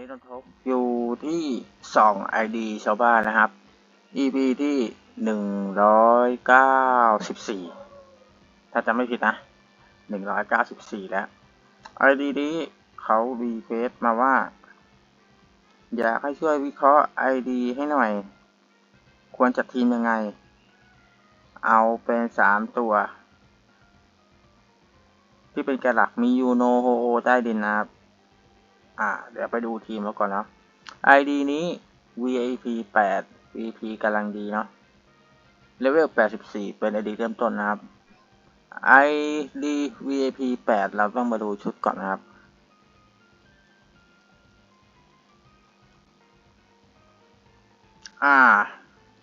วัสดีครับวันนี้นนทบอยู่ที่ส่องไอดีชาวบ้านนะครับ EP ที่หนึ่งร้อยเก้าสิบสี่ถ้าจำไม่ผิดนะหนึ่งร้อยเก้าสิบสี่แล้วไอดีนี้เขารีเควสมาว่า อยากให้ช่วยวิเคราะห์ไอดีให้หน่อย ควรจัดทีมยังไง เอาเป็นสามตัว ที่เป็นแกนหลักมียูโนโฮโอใต้ดินนะครับ อ่า เดี๋ยวไปดูทีมแล้วก่อนนะ ID นี้ VIP 8 VP กำลังดีเนาะเลเวล 84 เป็น ID เริ่มต้นนะครับ ID VIP 8 เราต้องมาดูชุดก่อนนะครับ อ่า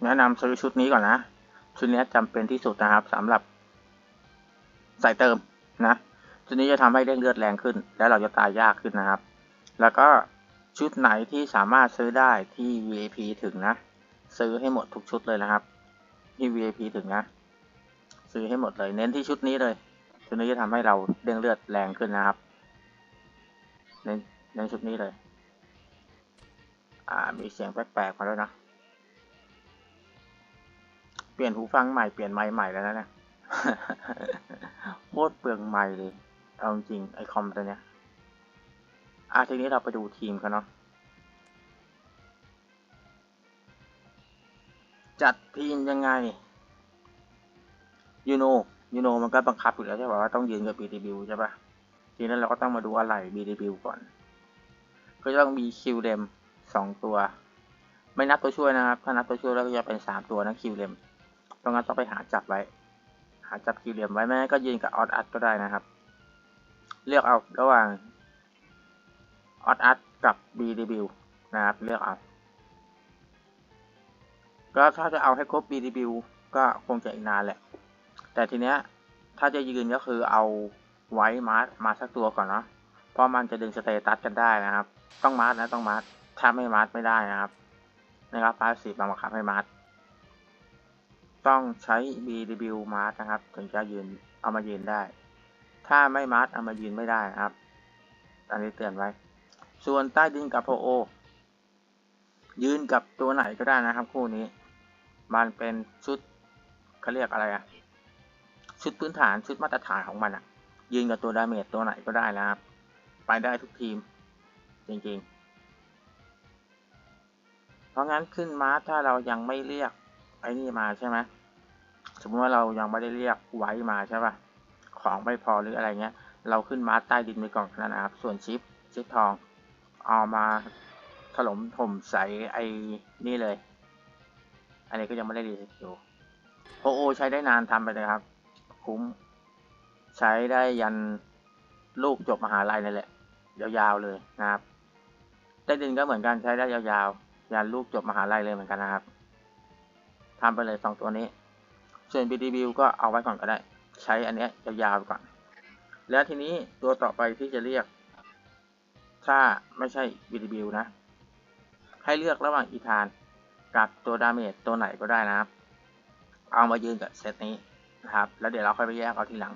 แนะนำซื้อชุดนี้ก่อนนะ ชุดนี้จำเป็นที่สุดนะครับสำหรับใส่เติมนะ ชุดนี้จะทำให้เร่งเลือดแรงขึ้น และเราจะตายยากขึ้นนะครับ แล้วก็ชุดไหนที่สามารถซื้อได้ที่ VIP ถึงนะ ซื้อให้หมดทุกชุดเลยนะครับ ที่ VIP ถึงนะ ซื้อให้หมดเลย เน้นที่ชุดนี้เลยชุดนี้จะทำให้เราเด้งเลือดแรงขึ้นนะครับ เน้นเน้นชุดนี้เลย อ่ามีเสียงแปลกๆมาแล้วนะเปลี่ยนหูฟังใหม่เปลี่ยนไมค์ใหม่แล้วนะเนี่ยโคตรเปลืองไมค์เลยเอาจริงไอคอมตัวเนี้ย อะทีนี้เราไปดูทีมกันเนาะจัดทีมยังไงยูโนยูโนมันก็บังคับอยู่แล้วใช่ป่ะว่าต้องยืนกับ BTB ใช่ป่ะทีนั้นเราก็ต้องมาดูอะไร BTB ก่อน ก็ต้องมีคิวเลมสองตัว ไม่นับตัวช่วยนะครับ ถ้านับตัวช่วยแล้วก็จะเป็นสามตัวนะคิวเลมต้องงั้นต้องไปหาจับไว้ หาจับคิวเลมไว้แม่ก็ยืนกับออดอัดก็ได้นะครับ เลือกเอาระหว่าง ออดอัดกับ BDB นะครับ เลือกเอาก็ถ้าจะเอาให้ครบ BDB ก็คงจะอีกนานแหละ แต่ทีเนี้ยถ้าจะยืนก็คือเอาไว้มาร์มาสักตัวก่อนเนาะเพราะมันจะดึงสเตตัสกันได้นะครับ ต้องมาร์นะต้องมาร์ถ้าไม่มาร์ไม่ได้นะครับนะครับพาสีบังคับให้มาร์ต้องใช้ BDB มาร์นะครับ ถึงจะยืนเอามายืนได้ ถ้าไม่มาร์เอามายืนไม่ได้นะครับอันนี้เตือนไว้ ส่วนใต้ดินกับโพโอ ยืนกับตัวไหนก็ได้นะครับคู่นี้ มันเป็นชุดเขาเรียกอะไรอะชุดพื้นฐานชุดมาตรฐานของมันอะยืนกับตัวดาเมจตัวไหนก็ได้นะครับ ไปได้ทุกทีม จริงๆ เพราะงั้นขึ้นมาถ้าเรายังไม่เรียกไอ้นี่มาใช่ไหมสมมติว่าเรายังไม่ได้เรียกไว้มาใช่ปะของไม่พอหรืออะไรเงี้ย เราขึ้นมาใต้ดินไปก่อนนะครับ ส่วนชิปชิปทอง เอามาถล่มถมใสไอ้นี่เลย อันนี้ก็ยังไม่ได้รีเซ็ตอยู่โอโอใช้ได้นานทำไปเลยครับ คุ้ม ใช้ได้ยันลูกจบมหาลัยนั่นแหละ ยาวๆเลยนะครับใต้ดินก็เหมือนกันใช้ได้ยาวๆ ยันลูกจบมหาลัยเลยเหมือนกันนะครับทำไปเลยสองตัวนี้ ส่วน BDB ก็เอาไว้ก่อนก็ได้ ใช้อันนี้ยยาวๆก่อน แล้วทีนี้ตัวต่อไปที่จะเรียก ถ้าไม่ใช่ BDB นะ ให้เลือกระหว่างอีธานกับตัวดาเมจตัวไหนก็ได้นะครับ เอามายืนกับเซตนี้นะครับ แล้วเดี๋ยวเราค่อยไปแยกเอาทีหลัง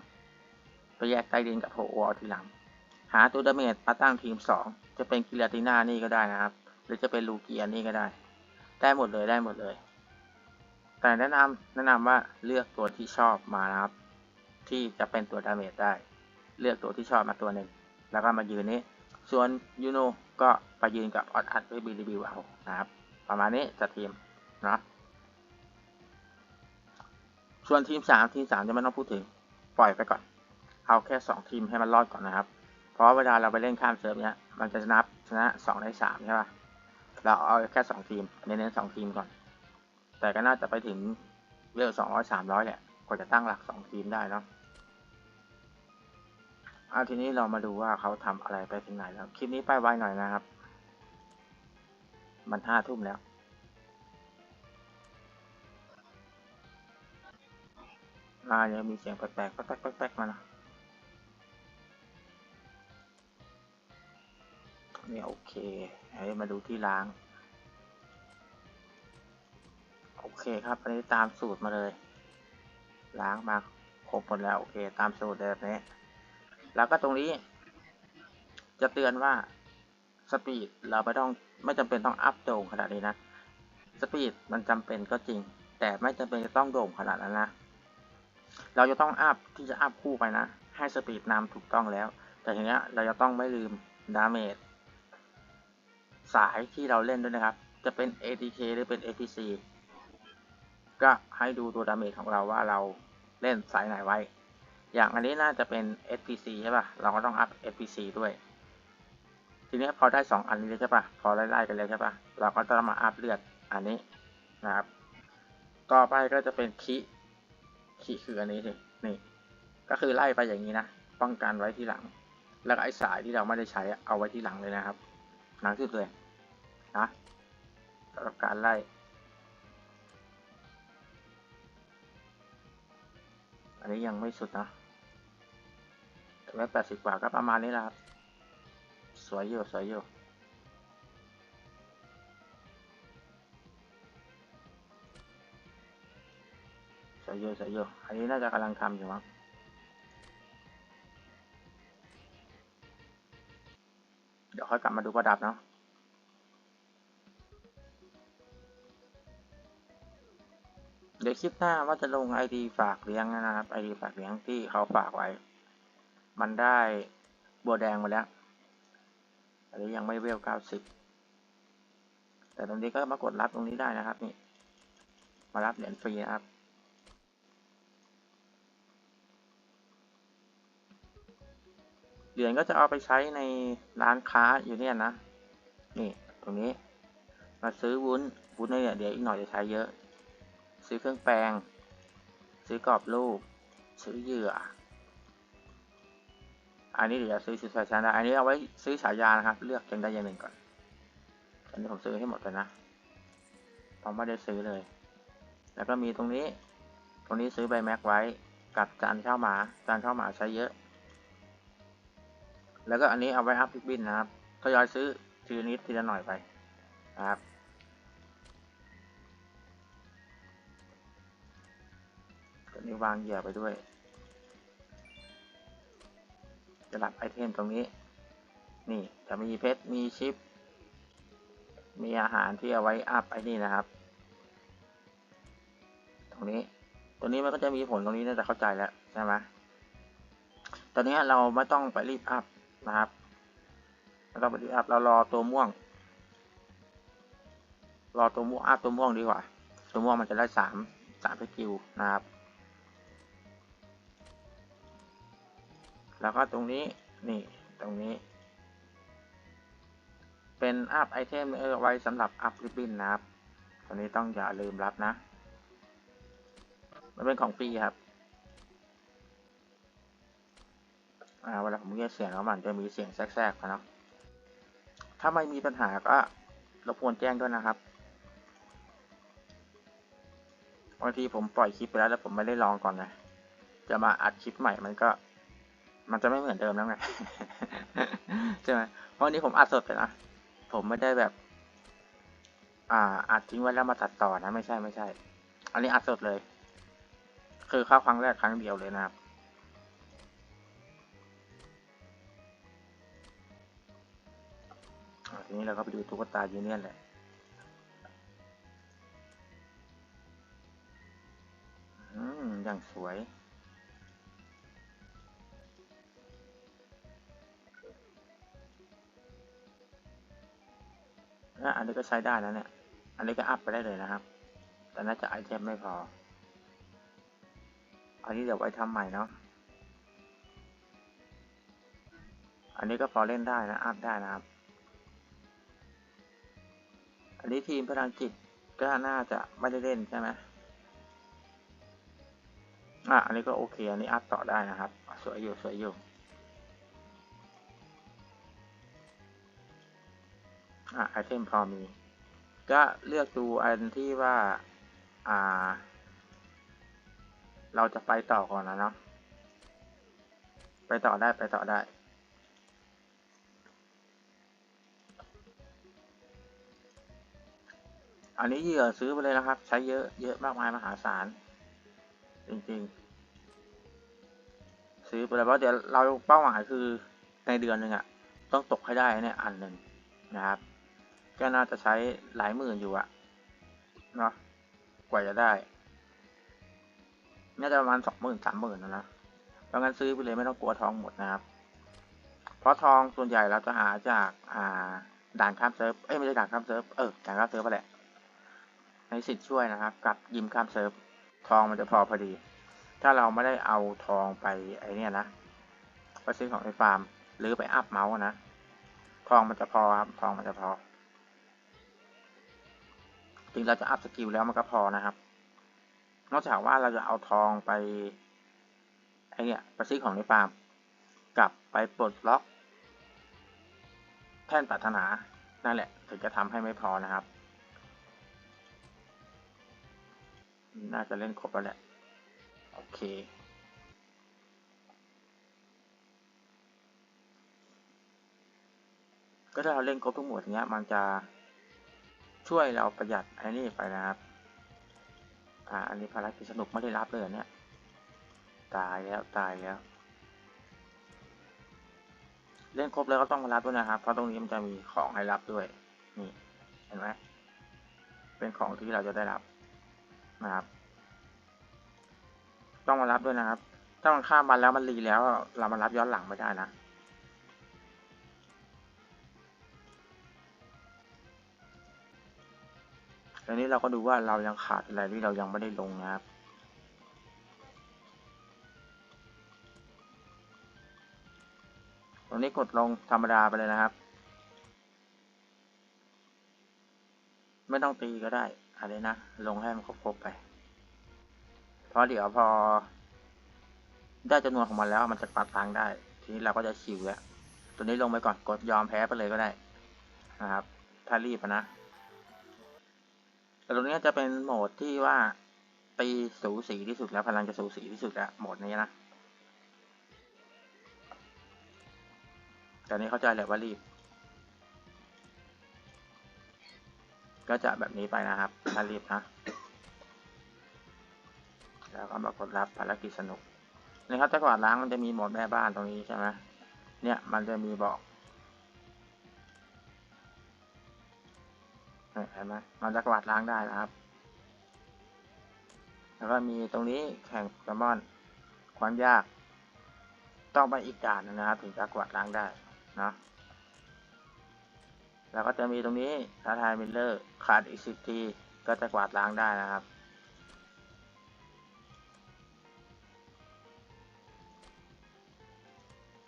ไปแยกใต้ดินกับโพโอเอาทีหลัง หาตัวดาเมจมาตั้งทีม 2 จะเป็นกิลาติน่านี่ก็ได้นะครับ หรือจะเป็นลูเกียนี่ก็ได้ ได้หมดเลยได้หมดเลย แต่แนะนำแนะนำว่าเลือกตัวที่ชอบมานะครับ ที่จะเป็นตัวดาเมจได้ เลือกตัวที่ชอบมาตัวหนึ่ง แล้วก็มายืนนี้ ส่วนยูโนก็ไปยืนกับออดอัดด้วยบีรีวิวเอานะครับ ประมาณนี้จะทีมเนาะส่วนทีมสามทีมสามจะไม่ต้องพูดถึงปล่อยไปก่อน เอาแค่สองทีมให้มันรอดก่อนนะครับ เพราะเวลาเราไปเล่นข้ามเซิร์ฟเนี้ยมันจะนับชนะสองในสามใช่ป่ะเราเอาแค่สองทีมเน้นๆสองทีมก่อน แต่ก็น่าจะไปถึงเรื่องสองร้อยสามร้อยแหละกว่าจะตั้งหลักสองทีมได้เนาะ อาทีนี้เรามาดูว่าเขาทำอะไรไปถึงไหนแล้ว คลิปนี้ไปไวหน่อยนะครับ มันห้าทุ่มแล้ว อ่ายังมีเสียงแปลกๆแป๊กๆแป๊กๆมานะนี่โอเคให้มาดูที่ล้าง โอเคครับอันนี้ตามสูตรมาเลย ล้างมาครบหมดแล้ว โอเค ตามสูตรแบบนี้ แล้วก็ตรงนี้ จะเตือนว่าสปีดเราไม่ต้องไม่จำเป็นต้องอัพโด่งขนาดนี้นะสปีดมันจำเป็นก็จริง แต่ไม่จำเป็นจะต้องโด่งขนาดนั้นนะเราจะต้องอัพที่จะอัพคู่ไปนะ ให้สปีดนำถูกต้องแล้ว แต่ทีเนี้ยเราจะต้องไม่ลืมดาเมจสายที่เราเล่นด้วยนะครับ จะเป็น ATK หรือเป็น APC ก็ให้ดูตัวดาเมจของเราว่าเราเล่นสายไหนไว้ อย่างอันนี้น่าจะเป็น SPC ใช่ปะ่ะ เราก็ต้องอัพ SPC ด้วย ทีนี้พอได้ 2 อันนี้ใช่ปะ่ะ พอไล่ๆกันเลยใช่ปะ่ะ เราก็ต้องมาอัพเลือดอันนี้นะครับ ต่อไปก็จะเป็นคิคิคืออันนี้สิ นี่ ก็คือไล่ไปอย่างนี้นะ ป้องกันไว้ที่หลัง แล้วก็ไอ้สายที่เราไม่ได้ใช้เอาไว้ที่หลังเลยนะครับ หลังสุดเลยนะสำหรับการไล่อันนี้ยังไม่สุดนะ แต่ว่าแปดสิบกว่าก็ประมาณนี้แหละครับ สวยอยู่สวยอยู่สวยอยู่สวยอยู่อันนี้น่าจะกำลังทำอยู่มั้งเดี๋ยวค่อยกลับมาดูประดับเนาะเดี๋ยวคลิปหน้าว่าจะลงไอดีฝากเลี้ยงนะครับไอดีฝากเลี้ยงที่เขาฝากไว้ มันได้บัวแดงมาแล้ว อันนี้ยังไม่เวลเก้าสิบแต่ตรงนี้ก็มากดรับตรงนี้ได้นะครับนี่ มารับเหรียญฟรีนะครับเหรียญก็จะเอาไปใช้ในร้านค้าอยู่เนี่ยนะ นี่ตรงนี้ มาซื้อวุ้น วุ้นเนี่ยเดี๋ยวอีกหน่อยจะใช้เยอะ ซื้อเครื่องแปรงซื้อกรอบรูป ซื้อเหยื่อ อันนี้เดี๋ยวจะซื้อชุดแฟชั่นได้อันนี้เอาไว้ซื้อฉายานะครับ เลือกอย่างใดอย่างหนึ่งก่อน อันนี้ผมซื้อให้หมดเลยนะผมไม่ได้ซื้อเลย แล้วก็มีตรงนี้ ตรงนี้ซื้อใบแม็กไว้ กับจานข้าวหมา จานข้าวหมาใช้เยอะ แล้วก็อันนี้เอาไว้อัพพิกบินนะครับทยอยซื้อทีละนิดทีละหน่อยไปนะครับตัวนี้วางเหยื่อไปด้วย จะรับไอเทมตรงนี้ นี่จะมีเพชร มีชิป มีอาหารที่เอาไว้อัพไอ้นี่นะครับ ตรงนี้ ตัวนี้มันก็จะมีผลตรงนี้น่าจะเข้าใจแล้วใช่ไหมตอนนี้เราไม่ต้องไปรีบอัพนะครับไม่ต้องไปรีบอัพเรารอตัวม่วง รอตัวม่วงอัพตัวม่วงดีกว่า ตัวม่วงมันจะได้สามสามสกิลนะครับ แล้วก็ตรงนี้นี่ตรงนี้ เป็นอัพไอเทมเออไว้สำหรับอัพริบบิ้นนะครับตัวนี้ต้องอย่าลืมรับนะ มันเป็นของฟรีครับอ่าเวลาผมเรียกเสียงแล้วมันจะมีเสียงแทรกๆนะเนาะถ้าไม่มีปัญหาก็รบกวนแจ้งด้วยนะครับบางทีผมปล่อยคลิปไปแล้วแล้วผมไม่ได้ลองก่อนนะ จะมาอัดคลิปใหม่มันก็ มันจะไม่เหมือนเดิมแล้วไงใช่ไหมเพราะวันนี้ผมอัดสดไปนะผมไม่ได้แบบ อ่าอัดทิ้งไว้แล้วมาตัดต่อนะ ไม่ใช่ไม่ใช่ อันนี้อัดสดเลย คือเข้าครั้งแรกครั้งเดียวเลยนะครับทีนี้เราก็ไปดูตุ๊กตายูเนียนแหละอืมอย่างสวย อะอันนี้ก็ใช้ได้แล้วเนี่ย อันนี้ก็อัพไปได้เลยนะครับ แต่น่าจะไอเทมไม่พอ อันนี้เดี๋ยวไว้ทำใหม่เนาะ อันนี้ก็พอเล่นได้นะ อัพได้นะครับ อันนี้ทีมพลังจิตก็น่าจะไม่ได้เล่นใช่ไหมอะ อันนี้ก็โอเค อันนี้อัพต่อได้นะครับ สวยอยู่ สวยอยู่ อะไอเทมพอมี ก็เลือกดูอันที่ว่า อ่า เราจะไปต่อก่อนนะเนาะ ไปต่อได้ไปต่อได้ อันนี้เหยื่อซื้อไปเลยนะครับ ใช้เยอะเยอะมากมายมหาศาล จริง ๆ ซื้อไปเลยเพราะเดี๋ยวเราเป้าหมายคือในเดือนหนึ่งอะต้องตกให้ได้เนี่ยอันหนึ่งนะครับ ก็น่าจะใช้หลายหมื่นอยู่อะเนาะกว่าจะได้ น่าจะประมาณสองหมื่นสามหมื่นนะนะเพราะงั้นซื้อไปเลยไม่ต้องกลัวทองหมดนะครับ เพราะทองส่วนใหญ่เราจะหาจากอ่าด่านข้ามเซิร์ฟ เอ้ยไม่ใช่ด่านข้ามเซิร์ฟ เออด่านข้ามเซิร์ฟไปแหละ ในสิทธิ์ช่วยนะครับ กับยิมข้ามเซิร์ฟ ทองมันจะพอพอดี ถ้าเราไม่ได้เอาทองไปไอเนี่ยนะไปซื้อของในฟาร์ม หรือไปอัพเมาส์นะ ทองมันจะพอครับ ทองมันจะพอ จริงเราจะอัพสกิลแล้วมันก็พอนะครับ นอกจากว่าเราจะเอาทองไปไอเนี่ยไปซื้อของในฟาร์มกลับไปปลดล็อกแท่นปรารถนานั่นแหละ ถึงจะทำให้ไม่พอนะครับ น่าจะเล่นครบแล้วแหละ โอเคก็ถ้าเราเล่นครบทุกหมวดเนี้ย มันจะ ช่วยเราประหยัดไอ้นี่ไปนะครับ อ่า อันนี้ภารกิจสนุกไม่ได้รับเลยเนี่ย ตายแล้วตายแล้ว เล่นครบแล้วก็ต้องมารับด้วยนะครับ เพราะตรงนี้มันจะมีของให้รับด้วย นี่ เห็นไหมเป็นของที่เราจะได้รับนะครับ ต้องมารับด้วยนะครับ ถ้ามันข้ามวันแล้วมันรีแล้ว เรามารับย้อนหลังไม่ได้นะ ตอนนี้เราก็ดูว่าเรายังขาดอะไรที่เรายังไม่ได้ลงนะครับตรงนี้กดลงธรรมดาไปเลยนะครับ ไม่ต้องตีก็ได้อะไรนะ ลงให้มันครบๆไป เพราะเดี๋ยวพอ ได้จำนวนของมันแล้วมันจะปัดตังได้ ทีนี้เราก็จะชิวแล้ว ตัวนี้ลงไปก่อนกดยอมแพ้ไปเลยก็ได้นะครับ ถ้ารีบนะ แต่ตรงนี้จะเป็นโหมดที่ว่าตีสูสีที่สุดแล้วพลังจะสูสีที่สุดแล้วโหมดนี้นะแตอนนี้เข้าใจแหละว่ารีบ ก็จะแบบนี้ไปนะครับถ้ารีบนะ แล้วก็มากดรับภารกิจสนุกนี่ครับจังหวะล้างมันจะมีโหมดแม่บ้านตรงนี้ใช่ไหมเนี่ยมันจะมีบอก เห็นไหมมันจะกวาดล้างได้นะครับ แล้วก็มีตรงนี้แข่งแซลมอน ความยาก ต้องไปอีกด่านนึงนะครับ ถึงจะกวาดล้างได้นะแล้วก็จะมีตรงนี้ท้าทายมิลเลอร์ขาดอีกสิบทีก็จะกวาดล้างได้นะครับ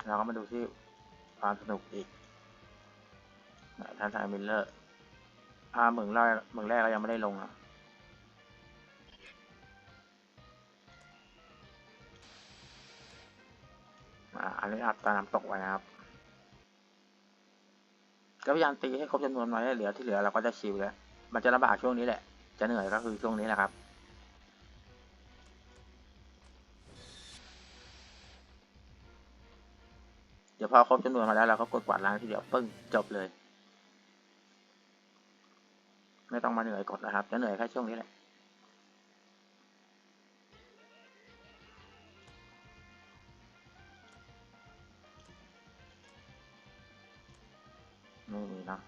เราก็มาดูที่ความสนุกอีกท้าทายมิลเลอร์ อาเหมืองแรกเหมืองแรกเรายังไม่ได้ลงอะอ่าอันนี้อัดตามตกไว้นะครับ ก็พยายามตีให้ครบจำนวนไว้เหลือที่เหลือเราก็จะชิลแล้ว มันจะลำบากช่วงนี้แหละ จะเหนื่อยก็คือช่วงนี้แหละครับ เดี๋ยวพอครบจำนวนมาแล้วเราก็กดกวาดล้างทีเดียวปึ้งจบเลย ไม่ต้องมาเหนื่อยกดนะครับ จะเหนื่อยแค่ช่วงนี้แหละไม่มีนะ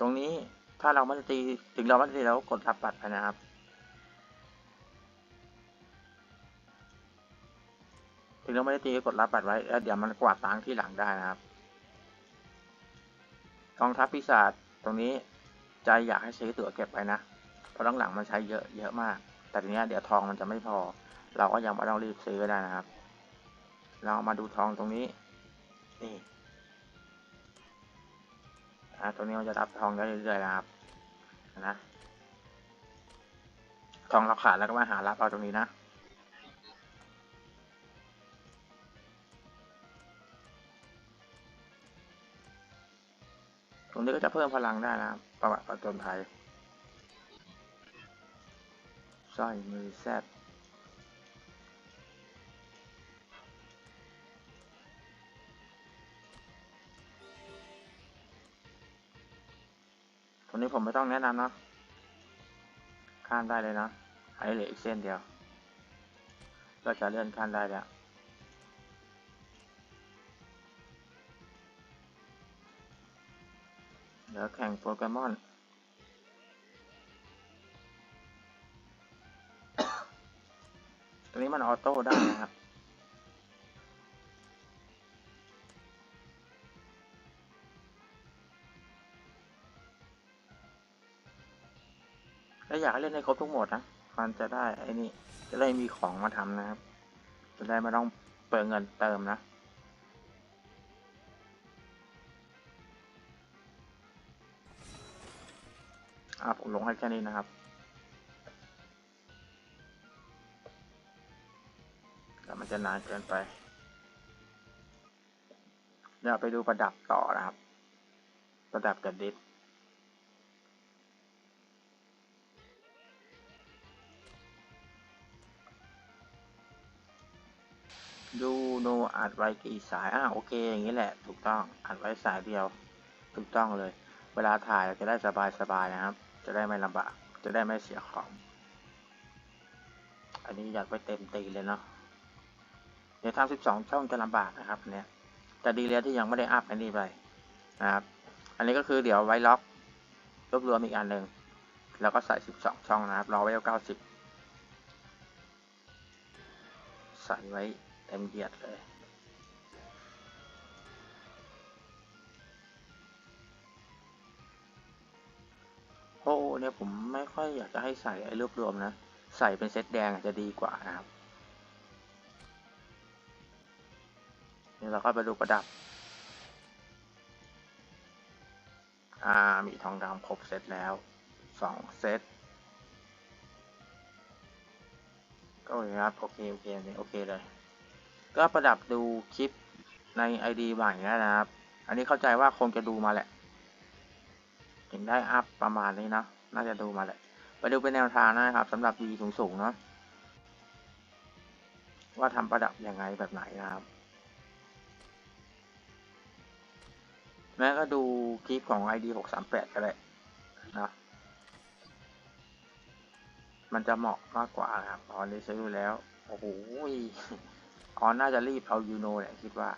ตรงนี้ถ้าเราไม่ได้ตีถึงเราไม่ได้ตีเราก็กดรับบัตรไปนะครับ ถึงเราไม่ได้ตีก็กดรับบัตรไว้แล้วเดี๋ยวมันกวาดล้างที่หลังได้นะครับ กองทัพปีศาจตรงนี้ใจอยากให้ซื้อตั๋วเก็บไว้นะ เพราะหลังๆมันใช้เยอะเยอะมาก แต่ทีนี้เดี๋ยวทองมันจะไม่พอ เราก็ยังไม่ต้องรีบซื้อก็ได้นะครับ เรามาดูทองตรงนี้ นี่นะตรงนี้มันจะรับทองได้เรื่อยๆนะครับ นะ ทองเราขาดแล้วก็มาหารับเอาตรงนี้นะ รงนี้ก็จะเพิ่มพลังได้นะครับ ประวัติประจนภัยสร้อยมือแซดตรงนี้ผมไม่ต้องแนะนำเนาะข้ามได้เลยนะไอ้เหลืออีกเส้นเดียว ก็จะเลื่อนข้ามได้แล้ว เดี๋ยวแข่งโปเกมอนตัวนี้มันออโต้ได้นะครับ แล้วอยากเล่นให้ครบทุกหมดนะมันจะได้ไอ้นี่ จะได้มีของมาทำนะครับ จะได้ไม่ต้องเปิดเงินเติมนะ อ่าผมลงให้แค่นี้นะครับแต่มันจะนานเกินไปเดี๋ยวไปดูประดับต่อนะครับ ประดับกับดิสดูโนอัดไว้กี่สายอ่าโอเค อย่างนี้แหละ ถูกต้อง อัดไว้สายเดียว ถูกต้องเลย เวลาถ่ายเราจะได้สบายสบายนะครับ จะได้ไม่ลำบาก จะได้ไม่เสียของ อันนี้อยากไปเต็มตีเลยเนาะ เดี๋ยวทำสิบสองช่องจะลำบากนะครับเนี่ยแต่ดีแล้วที่ยังไม่ได้อัพอันนี้ไปนะครับ อันนี้ก็คือเดี๋ยวไว้ล็อกรวบรวมอีกอันหนึ่งแล้วก็ใส่สิบสองช่องนะครับ รอไว้เก้าสิบใส่ไว้เต็มเหยียดเลย โอ้เนี่ยผมไม่ค่อยอยากจะให้ใส่ไอ้รวบรวมนะ ใส่เป็นเซตแดงอาจจะดีกว่านะครับนี่เราก็ไปดูประดับ อ่า มีทองดำครบเซตแล้วสองเซต ก็โอเคครับ โอเค โอเคนี่โอเคเลย ก็ประดับดูคลิปใน ID ใหม่นะครับ อันนี้เข้าใจว่าคงจะดูมาแหละ ถึงได้อัพประมาณนี้เนาะน่าจะดูมาแหละ ไปดูเป็นแนวทางนะครับสำหรับ V สูงๆเนาะว่าทำประดับยังไงแบบไหนนะครับ แม้ก็ดูคลิปของ ID หกสามแปดก็ได้นะมันจะเหมาะมากกว่านะครับตอนนี้ใช้ดูแล้ว โอ้โหออนน่าจะรีบเอายูโนแหละคิดว่า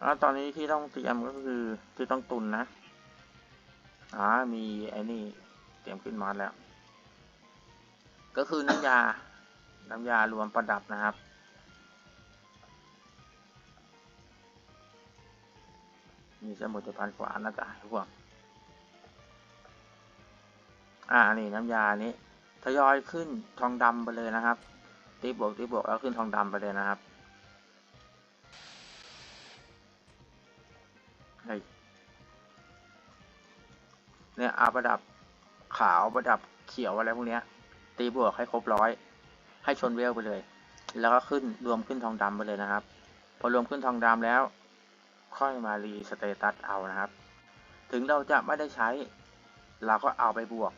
แล้วตอนนี้ที่ต้องเตรียมก็คือที่ต้องตุนนะอ่ามีไอ้นี่เตรียมขึ้นมาแล้ว ก็คือน้ำยา น้ำยารวมประดับนะครับ มีสมุดพันกว่าน่าจะหายห่วงอ่านี่น้ำยานี้ทยอยขึ้นทองดำไปเลยนะครับตีบวกตีบวกแล้วขึ้นทองดำไปเลยนะครับ เฮ้ยเนี่ยเอาประดับขาวประดับเขียวอะไรพวกเนี้ย ตีบวกให้ครบร้อย ให้ชนเวลไปเลย แล้วก็ขึ้นรวมขึ้นทองดำไปเลยนะครับ พอรวมขึ้นทองดำแล้ว ค่อยมารีสเตตัสเอานะครับ ถึงเราจะไม่ได้ใช้ เราก็เอาไปบวก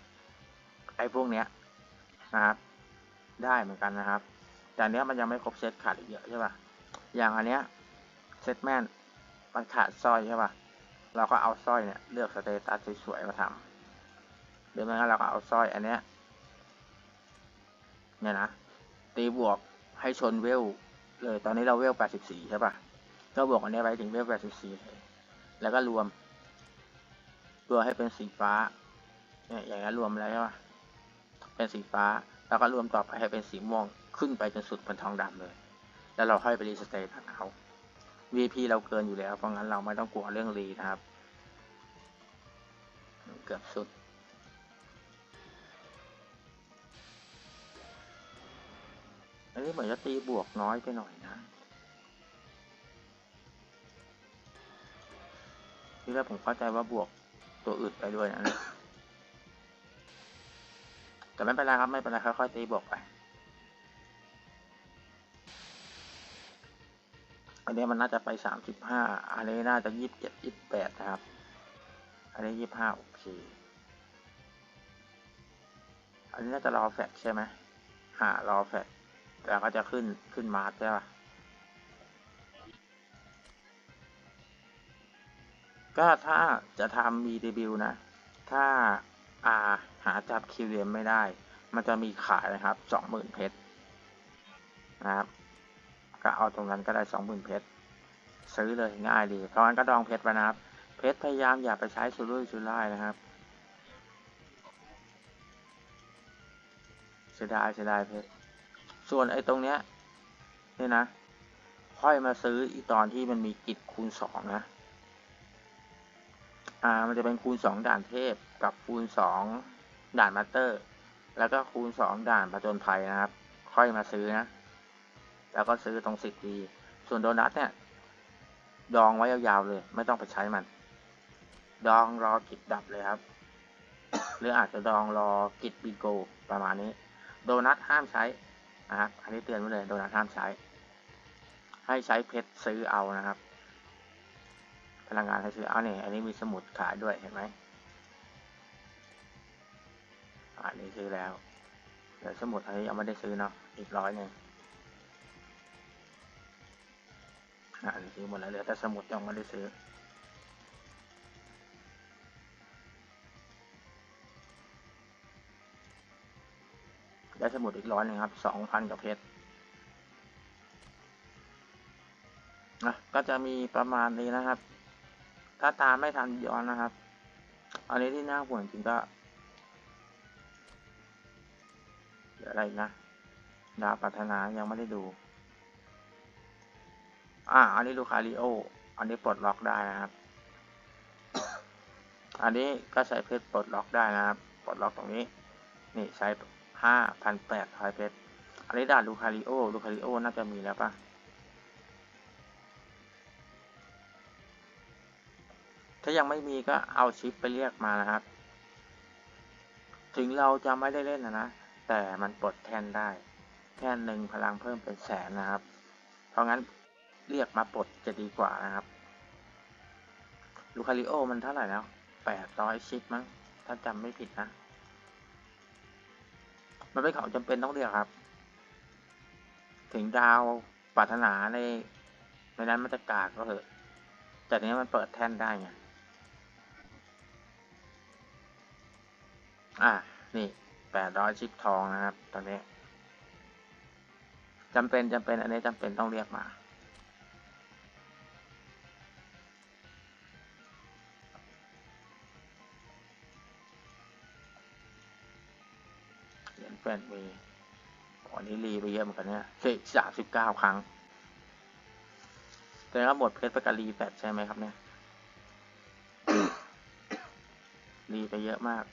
ไอ้พวกเนี้ยนะครับ ได้เหมือนกันนะครับ แต่เนี้ยมันยังไม่ครบเซตขาดอีกเยอะใช่ป่ะอย่างอันเนี้ยเซตแมน มันขาดสร้อยใช่ป่ะ เราก็เอาสร้อยเนี่ยเลือกสเตตัสสวยๆมาทำหรือไม่งั้นเราก็เอาสร้อยอันเนี้ยเนี่ยนะตีบวกให้ชนเวลเลยตอนนี้เราเวล 84 ใช่ป่ะก็บวกอันนี้ไปถึงเวล 84 เลย แล้วก็รวมรวมให้เป็นสีฟ้าเนี่ยอย่างนี้นรวมแล้วใช่ป่ะเป็นสีฟ้า แล้วก็รวมต่อไปให้เป็นสีม่วงขึ้นไปจนสุดเป็นทองดำเลย แล้วเราค่อยไปรีสเตตัสเอา VP เราเกินอยู่แล้ว เพราะงั้นเราไม่ต้องกลัวเรื่องรีนะครับ เกือบสุดอันนี้เหมือนจะตีบวกน้อยไปหน่อยนะที่แรกผมเข้าใจว่าบวกตัวอื่นไปด้วยนะแต่ไม่เป็นไรครับไม่เป็นไรค่อยๆตีบวกไป อันนี้มันน่าจะไปสามสิบห้าอันนี้น่าจะยี่สิบเจ็ดยี่สิบแปดนะครับ อันนี้ยี่สิบห้าโอเค อันนี้น่าจะรอแฟกใช่ไหมหารอแฟกแล้วก็จะขึ้นขึ้นมาร์ใช่ปะก็ถ้าจะทำมีเดบิวนะ ถ้าอาหาจับคิวเไม่ได้ มันจะมีขายนะครับสองหมื่นเพชรนะครับ ก็เอาตรงนั้นก็ได้สองหมื่นเพชรซื้อเลยง่ายดี เพราะงั้นก็ดองเพชรไปนะครับ เพชรพยายามอย่าไปใช้สุรุ่ยสุร่ายนะครับเสียดายเสียดายเพชรส่วนไอ้ตรงเนี้ยนี่นะ ค่อยมาซื้ออีตอนที่มันมีกิจคูณสองนะ อ่า มันจะเป็นคูณสองด่านเทพกับคูณสองด่านมาสเตอร์ แล้วก็คูณสองด่านประจนภัยนะครับ ค่อยมาซื้อนะ แล้วก็ซื้อตรงสิบดีส่วนโดนัทเนี่ยดองไว้ยาวๆเลย ไม่ต้องไปใช้มัน ดองรอกิจดับเลยครับ หรืออาจจะดองรอกิจบิโกประมาณนี้ โดนัทห้ามใช้นะครับอันนี้เตือนไว้เลยโดนัทห้ามใช้ ให้ใช้เพชรซื้อเอานะครับ พลังงานให้ซื้อเอาเนี่ยอันนี้มีสมุดขายด้วยเห็นไหมอันนี้ซื้อแล้วเดี๋ยวสมุดอันนี้ยังไม่ได้ซื้อเนาะอีกร้อยหนึ่ง อันนี้ซื้อหมดแล้วเหลือแต่สมุดยังไม่ได้ซื้อได้สมุดอีกร้อยหนึ่งครับสองพันกับเพชรนะก็จะมีประมาณนี้นะครับ ถ้าตามไม่ทันย้อนนะครับ อันนี้ที่น่าห่วงจริงก็เดี๋ยวอะไรนะ ดาวปัฒนายังไม่ได้ดู อ่า อันนี้ลูคาริโอ อันนี้ปลดล็อกได้นะครับ อันนี้ก็ใช้เพชรปลดล็อกได้นะครับ ปลดล็อกตรงนี้ นี่ใช้ห้าพันแปดร้อยเพชร อันนี้ด่านลูคาริโอ ลูคาริโอน่าจะมีแล้วปะถ้ายังไม่มีก็เอาชิปไปเรียกมานะครับ ถึงเราจะไม่ได้เล่นนะนะ แต่มันปลดแทนได้แทนหนึ่งพลังเพิ่มเป็นแสนนะครับ เพราะงั้น เรียกมาปลดจะดีกว่านะครับลูคาริโอมันเท่าไหร่แล้วแปดร้อยชิปมั้งถ้าจำไม่ผิดนะ มันเป็นของจำเป็นต้องเรียกครับ ถึงดาวปรารถนาในในนั้นมันจะกากก็เถอะแต่นี้มันเปิดแท่นได้ไงอะ นี่แปดร้อยชิปทองนะครับ ตอนนี้จำเป็นจำเป็นอันนี้จำเป็นต้องเรียกมา แปดมีวันนี้รีไปเยอะเหมือนกันเนี่ยสิสามสิบเก้าครั้ง แต่ว่าหมดเพชรไปกับรีแปดใช่ไหมครับเนี่ย รีไปเยอะมาก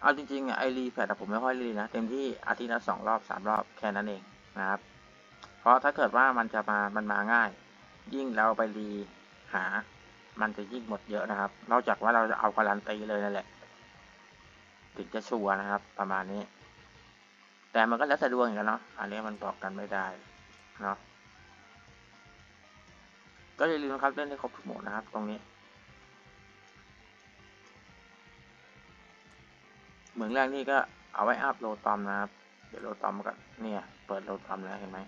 เอาจริงๆอะไอรีแพดผมไม่ค่อยรีนะ เต็มที่อาทิตย์ละสองรอบสามรอบแค่นั้นเองนะครับ เพราะถ้าเกิดว่ามันจะมา มันมาง่าย ยิ่งเราไปรีหา มันจะยิ่งหมดเยอะนะครับ นอกจากว่าเราจะเอาการันตีเลยนั่นแหละ ถึงจะชัวนะครับ ประมาณนี้ แต่มันก็แล้วแต่ดวงอย่างกันเนาะอันนี้มันบอกกันไม่ได้เนาะก็อย่าลืมนะครับเล่นให้ครบทุกหมดนะครับ ตรงนี้ เหมือนแรกนี่ก็เอาไว้อัพโลตอมนะครับ เดี๋ยวโลตอมกันเนี่ยเปิดโลตอมแล้วเห็นไหม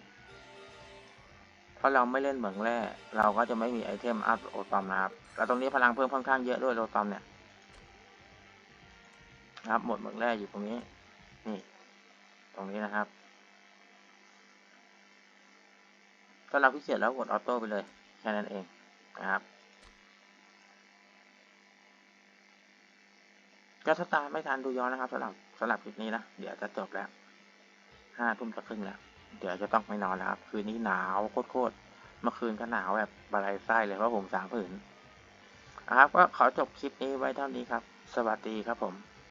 เพราเราไม่เล่นเหมืองแร่เราก็จะไม่มีไอเทมอัพโลตอมนะครับแล้วตรงนี้พลังเพิ่มค่อนข้างเยอะด้วยโลตอมเนี่ย นะครับ หมดเหมืองแร่อยู่ตรงนี้ นี่ ตรงนี้นะครับถ้าเราพิเศษแล้วกดออโต้ไปเลย แค่นั้นเองนะครับ ก็ถ้าตามไม่ทันดูย้อนนะครับสำหรับสำหรับคลิปนี้นะ เดี๋ยวจะจบแล้วห้าทุ่มจะครึ่งแล้ว เดี๋ยวจะต้องไม่นอนแล้วครับ คืนนี้หนาวโคตรๆ เมื่อคืนก็หนาวแบบบลายไส้เลยเพราะผมสางผืนนะครับก็ขอจบคลิปนี้ไว้เท่านี้ครับ สวัสดีครับผม